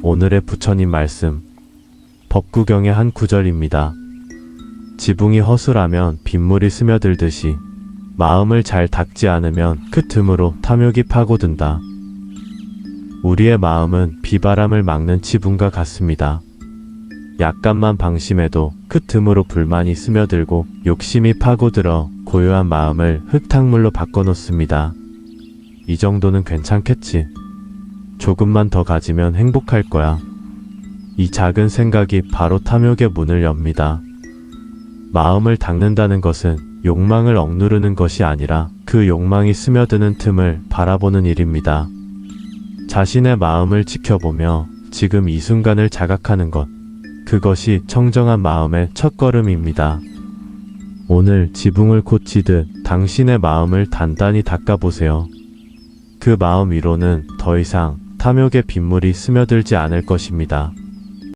오늘의 부처님 말씀. 법구경의 한 구절입니다. 지붕이 허술하면 빗물이 스며들듯이 마음을 잘 닦지 않으면 그 틈으로 탐욕이 파고든다. 우리의 마음은 비바람을 막는 지붕과 같습니다. 약간만 방심해도 그 틈으로 불만이 스며들고 욕심이 파고들어 고요한 마음을 흙탕물로 바꿔놓습니다. 이 정도는 괜찮겠지. 조금만 더 가지면 행복할 거야. 이 작은 생각이 바로 탐욕의 문을 엽니다. 마음을 닦는다는 것은 욕망을 억누르는 것이 아니라 그 욕망이 스며드는 틈을 바라보는 일입니다. 자신의 마음을 지켜보며 지금 이 순간을 자각하는 것. 그것이 청정한 마음의 첫걸음입니다. 오늘 지붕을 고치듯 당신의 마음을 단단히 닦아보세요. 그 마음 위로는 더 이상 탐욕의 빗물이 스며들지 않을 것입니다.